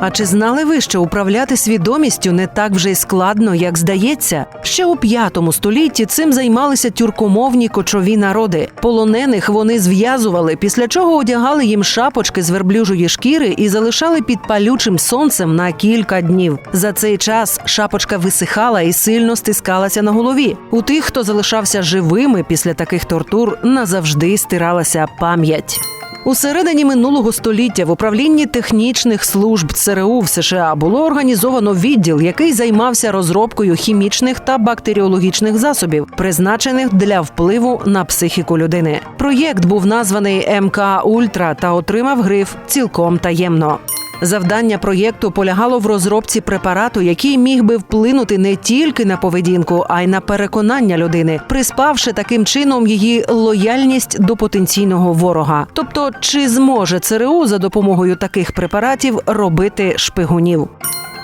А чи знали ви, що управляти свідомістю не так вже й складно, як здається? Ще у п'ятому столітті цим займалися тюркомовні кочові народи. Полонених вони зв'язували, після чого одягали їм шапочки з верблюжої шкіри і залишали під палючим сонцем на кілька днів. За цей час шапочка висихала і сильно стискалася на голові. У тих, хто залишався живими після таких тортур, назавжди стиралася пам'ять. У середині минулого століття в управлінні технічних служб ЦРУ в США було організовано відділ, який займався розробкою хімічних та бактеріологічних засобів, призначених для впливу на психіку людини. Проєкт був названий МК Ультра та отримав гриф цілком таємно. Завдання проєкту полягало в розробці препарату, який міг би вплинути не тільки на поведінку, а й на переконання людини, приспавши таким чином її лояльність до потенційного ворога. Тобто, чи зможе ЦРУ за допомогою таких препаратів робити шпигунів?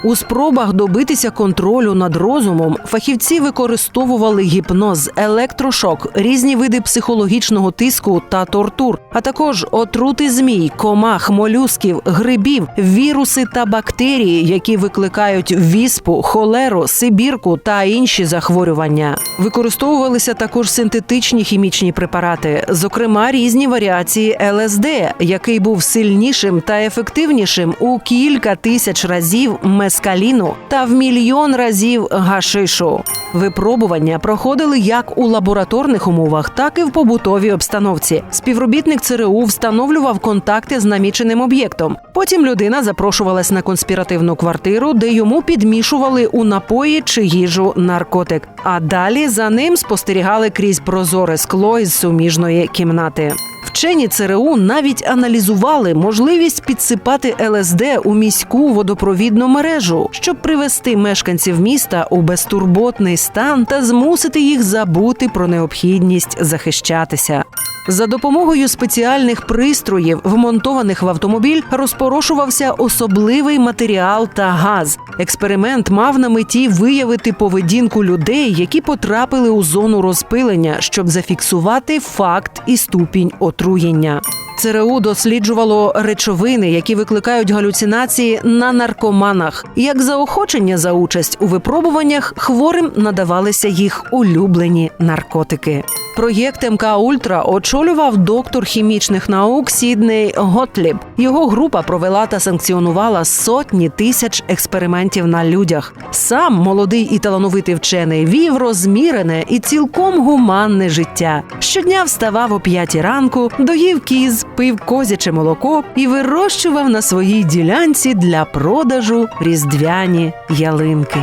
У спробах добитися контролю над розумом фахівці використовували гіпноз, електрошок, різні види психологічного тиску та тортур, а також отрути змій, комах, молюсків, грибів, віруси та бактерії, які викликають віспу, холеру, сибірку та інші захворювання. Використовувалися також синтетичні хімічні препарати, зокрема різні варіації ЛСД, який був сильнішим та ефективнішим у кілька тисяч разів мескаліну та в мільйон разів гашишу. Випробування проходили як у лабораторних умовах, так і в побутовій обстановці. Співробітник ЦРУ встановлював контакти з наміченим об'єктом. Потім людина запрошувалась на конспіративну квартиру, де йому підмішували у напої чи їжу наркотик. А далі за ним спостерігали крізь прозоре скло із суміжної кімнати. Вчені ЦРУ навіть аналізували можливість підсипати ЛСД у міську водопровідну мережу, щоб привести мешканців міста у безтурботний стан та змусити їх забути про необхідність захищатися. За допомогою спеціальних пристроїв, вмонтованих в автомобіль, розпорошувався особливий матеріал та газ. Експеримент мав на меті виявити поведінку людей, які потрапили у зону розпилення, щоб зафіксувати факт і ступінь отруєння. ЦРУ досліджувало речовини, які викликають галюцинації на наркоманах. Як заохочення за участь у випробуваннях хворим надавалися їх улюблені наркотики. Проєкт МК Ультра очолював доктор хімічних наук Сідней Готліб. Його група провела та санкціонувала сотні тисяч експериментів на людях. Сам молодий і талановитий вчений вів розмірене і цілком гуманне життя. Щодня вставав о п'ятій ранку, доїв кіз, пив козяче молоко і вирощував на своїй ділянці для продажу різдвяні ялинки.